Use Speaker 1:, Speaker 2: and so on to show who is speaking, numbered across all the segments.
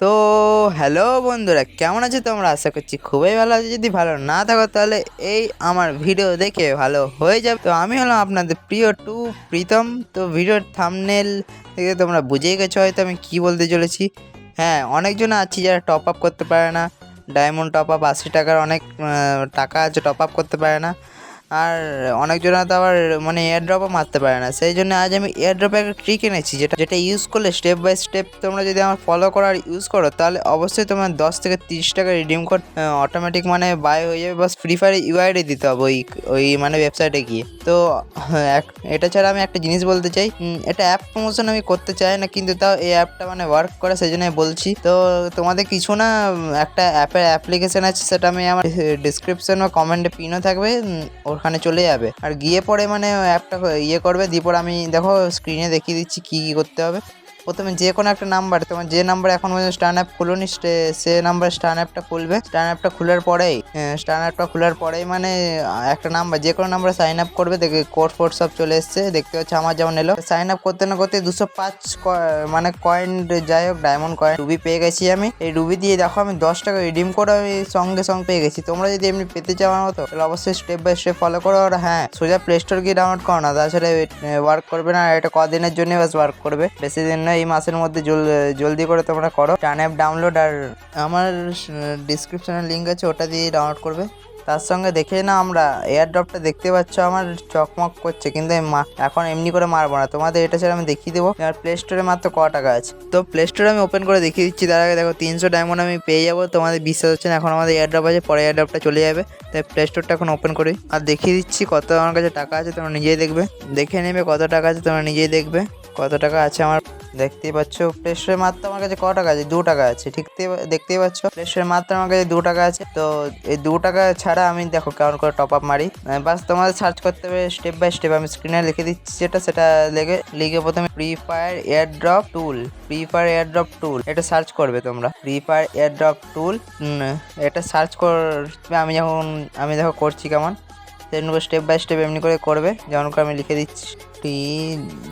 Speaker 1: তো হ্যালো বন্ধুরা, কেমন আছো তোমরা? আশা করছি খুবই ভালো আছো। যদি ভালো না থাকো তাহলে এই আমার ভিডিও দেখে ভালো হয়ে যাবে। তো আমি হলাম আপনাদের প্রিয় টু প্রীতম। তো ভিডিওর থামনেল থেকে তোমরা বুঝেই গেছো হয়তো আমি কি বলতে চলেছি। হ্যাঁ অনেকজন আছি যারা টপ আপ করতে পারে না। ডায়মন্ড টপ আপ আশি টাকার অনেক টাকা আছে টপ আপ করতে পারে না। আর অনেকজন তো আবার মানে এয়ার ড্রপও মারতে পারে না। সেই জন্য আজ আমি এয়ার ড্রপে একটা ট্রিক এনেছি যেটা যেটা ইউজ করলে স্টেপ বাই স্টেপ তোমরা যদি আমার ফলো করো আর ইউজ করো তাহলে অবশ্যই তোমার দশ থেকে তিরিশ টাকা রিডিম কোড অটোমেটিক মানে বাই হয়ে যাবে। বাস ফ্রি ফায়ার ইউআইডি দিতে হবে ওই ওই মানে ওয়েবসাইটে গিয়ে। তো হ্যাঁ, এটা ছাড়া আমি একটা জিনিস বলতে চাই এটা অ্যাপ প্রমোশন আমি করতে চাই না কিন্তু তাও এই অ্যাপটা মানে ওয়ার্ক করে সেই জন্য বলছি। তো তোমাদের কিছু না একটা অ্যাপের অ্যাপ্লিকেশন আছে সেটা আমি আমার ডিসক্রিপশন বা কমেন্টে পিনও থাকবে উম, ওখানে চলে যাবে। আর গিয়ে পরে মানে অ্যাপটা ইয়ে করবে, দিয়ে পরে আমি দেখো স্ক্রিনে দেখিয়ে দিচ্ছি কী কী করতে হবে। প্রথমে যে কোনো একটা নাম্বার, তোমার যে নাম্বার এখন পর্যন্ত স্টান অ্যাপ খুলোনি, সে- নাম্বার স্টান অ্যাপটা খুলবে। স্টান অ্যাপটা খোলার পরেই স্টান অ্যাপটা খোলার পরেই মানে একটা নাম্বার, যে কোনো নাম্বারে সাইন আপ করবে দেখে কোড ফোড সব চলে এসছে, দেখতে হচ্ছে আমার যেমন এলো। সাইন আপ করতে না করতে দুশো পাঁচ মানে কয়েন যাই হোক ডায়মন্ড কয়েন রুবি পেয়ে গেছি আমি। এই রুবি দিয়ে দেখো, আমি দশ টাকা রিডিম করে আমি সঙ্গে সঙ্গে পেয়ে গেছি। তোমরা যদি এমনি পেতে চাও আমার মতো, তাহলে অবশ্যই স্টেপ বাই স্টেপ ফলো করো। আর হ্যাঁ সোজা প্লে স্টোর গিয়ে ডাউনলোড করো না, তাছাড়া ওয়ার্ক করবে না এটা কদিনের জন্য বাস ওয়ার্ক করবে। বেশি দিন নয় এই মাসের মধ্যে জল- জলদি করে তোমরা করো। টান অ্যাপ ডাউনলোড আর আমার ডিসক্রিপশনের লিঙ্ক আছে, ওটা দিয়ে ডাউনলোড করবে। তার সঙ্গে দেখে না আমরা এয়ার ড্রপটা দেখতে পাচ্ছ, আমার চকমক করছে, কিন্তু আমি এখন এমনি করে মারবো না। তোমাদের এটা ছাড়া আমি দেখিয়ে দেবো। আর প্লে স্টোরে মাত্র ক টাকা আছে। তো প্লে স্টোরে আমি ওপেন করে দেখিয়ে দিচ্ছি। তার আগে দেখো, তিনশো ডায়মন্ড আমি পেয়ে যাব। তোমাদের বিশ্বাস হচ্ছে না, এখন আমাদের এয়ার ড্রপ আছে, পরে এয়ার ড্রপটা চলে যাবে। তাই প্লে স্টোরটা এখন ওপেন করি। আর দেখিয়ে দিচ্ছি কত আমার কাছে টাকা আছে, তোমরা নিজেই দেখবে। দেখে নেবে কত টাকা আছে, তোমরা নিজেই দেখবে। কত টাকা আছে আমার দেখতেই পাচ্ছ? প্লে স্টোরে মাত্র আমার কাছে ক টাকা আছে? দু টাকা আছে, ঠিক দেখতেই পাচ্ছ? প্লে স্টোরে মাত্র আমার কাছে দু টাকা আছে। তো এই দু টাকা ছাড়া আমি দেখো কেমন করে টপ আপ মারি বাস তোমাদের সার্চ করতে হবে স্টেপ বাই স্টেপ আমি স্ক্রিনে লিখে দিচ্ছি যেটা, সেটা লেগে, লিখে প্রথমে free fire airdrop tool free fire airdrop tool এটা সার্চ করবে তোমরা। Free fire air drop tool এটা সার্চ করবে। আমি যখন, আমি দেখো করছি কেমন। সেরকম স্টেপ বাই স্টেপ এমনি করে করবে। যেমন করে আমি লিখে দিচ্ছি। টি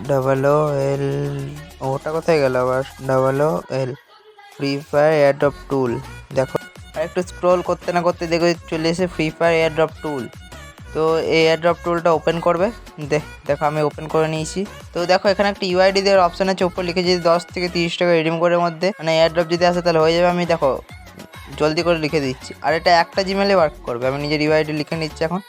Speaker 1: ডাবল ও এল ওটা কোথায় গেল আবার? Double O L free fire airdrop tool দেখো, আর একটু স্ক্রোল করতে না করতে দেখো, চলে এসে ফ্রি ফায়ার এয়ারড্রপ টুল তো এই এয়ারড্রপ টুলটা ওপেন করবে। দেখ দেখো আমি ওপেন করে নিয়েছি। তো দেখো, এখানে একটা ইউআইডি দেওয়ার অপশন আছে। ওপর লিখে যদি দশ থেকে তিরিশ টাকা রিডিম করে মধ্যে মানে এয়ারড্রপ যদি আসে, তাহলে হয়ে যাবে। আমি দেখো, জলদি করে লিখে দিচ্ছি। আর এটা একটা জিমেলে ওয়ার্ক করবে। আমি নিজের ইউআইডি লিখে নিচ্ছি এখন।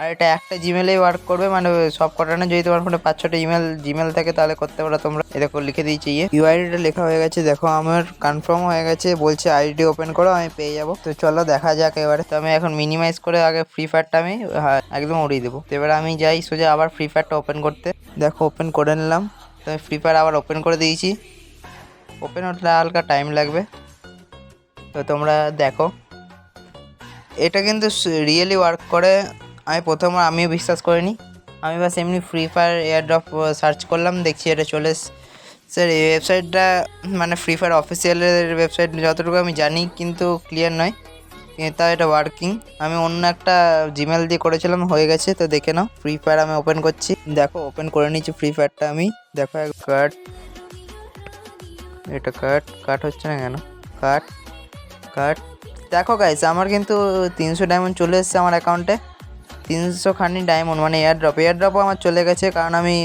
Speaker 1: আর এটা একটা জিমেলেই ওয়ার্ক করবে মানে সব কটা না যদি তোমার ফোনে পাঁচ ছটা ইমেল জিমেল থাকে তাহলে করতে পারো তোমরা। দেখো লিখে দিয়েছি ইয়ে। ইউআইডিটা লেখা হয়ে গেছে দেখো আমার কনফার্ম হয়ে গেছে বলছে আইডি ওপেন করো আমি পেয়ে যাব। তো চলো দেখা যাক এবারে। তো আমি এখন মিনিমাইজ করে আগে ফ্রি ফায়ারটা আমি হ্যাঁ, একদম উড়িয়ে দেবো। তো এবারে আমি যাই সোজা আবার ফ্রি ফায়ারটা ওপেন করতে। দেখো ওপেন করে নিলাম। তো আমি ফ্রি ফায়ার আবার ওপেন করে দিয়েছি। ওপেন হতে হালকা টাইম লাগবে। তো তোমরা দেখো। এটা কিন্তু রিয়েলি ওয়ার্ক করে। আমি প্রথম আমিও বিশ্বাস করিনি। আমি বাস এমনি ফ্রি ফায়ার এয়ারড্রপ সার্চ করলাম, দেখছি এটা চলে স্যার এই ওয়েবসাইটটা মানে ফ্রি ফায়ার অফিসিয়ালের ওয়েবসাইট যতটুকু আমি জানি, কিন্তু ক্লিয়ার নয়। তাও এটা ওয়ার্কিং আমি অন্য একটা জিমেল দিয়ে করেছিলাম, হয়ে গেছে, তো দেখে নাও। ফ্রি ফায়ার আমি ওপেন করছি। দেখো ওপেন করে নিচ্ছি ফ্রি ফায়ারটা আমি। দেখো কাট এটা কাট কাট হচ্ছে না কেন? কাট কাট দেখো গাইস আমার কিন্তু তিনশো ডায়মন্ড চলে এসেছে আমার অ্যাকাউন্টে তিনশো খানি ডায়মন্ড মানে এয়ার ড্রপ এয়ার ড্রপও আমার চলে গেছে, কারণ আমি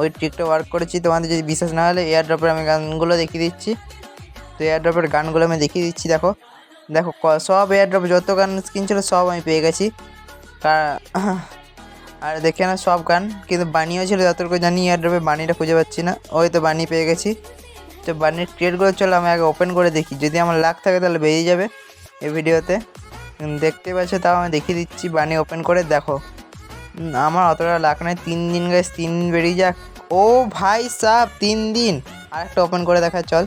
Speaker 1: ওই ট্রিকটা ওয়ার্ক করেছি, তোমাদের যদি বিশ্বাস না হলে এয়ার ড্রপের আমি গানগুলো দেখিয়ে দিচ্ছি। তো এয়ার ড্রপের গানগুলো আমি দেখিয়ে দিচ্ছি, দেখো। দেখো সব এয়ার ড্রপ যত গান স্কিন ছিল, সব আমি পেয়ে গেছি। আর দেখে না সব গান, কিন্তু বানিও ছিল, যতটুকু জানি এয়ার ড্রপে বানিটা খুঁজে পাচ্ছি না, ওই তো বানি পেয়ে গেছি। তো বানির ক্রিয়েটগুলো চলো, আমি আগে ওপেন করে দেখি, যদি আমার লাক থাকে তাহলে বেরিয়ে যাবে এই ভিডিওতে দেখতে পাচ্ছ তাও আমি দেখিয়ে দিচ্ছি বানি ওপেন করে দেখো। আমার অতটা লাখ নাই তিন দিন গাছ তিন দিন বেরিয়ে যাক। ও ভাই সাহ তিন দিন। আর একটা ওপেন করে দেখা, চল।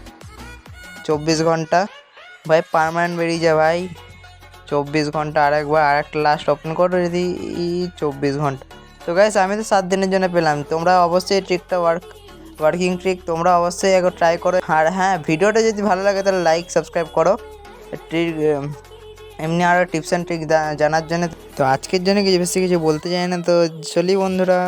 Speaker 1: চব্বিশ ঘণ্টা। ভাই পারমানেন্ট বেরিয়ে যায় ভাই। চব্বিশ ঘণ্টা আরেকবার, আরেকটা লাস্ট ওপেন করো যদি চব্বিশ ঘণ্টা। তো গাইস আমি তো সাত দিনের জন্য পেলাম। তোমরা অবশ্যই ট্রিকটা ওয়ার্ক ওয়ার্কিং ট্রিক তোমরা অবশ্যই একবার ট্রাই করো। আর হ্যাঁ ভিডিওটা যদি ভালো লাগে তাহলে লাইক সাবস্ক্রাইব করো। ট্রিক এমনি আরও টিপস অ্যান্ড ট্রিক জানার জন্য তো আজকের জন্য কিছু বেশি কিছু বলতে চাই না তো চলি বন্ধুরা।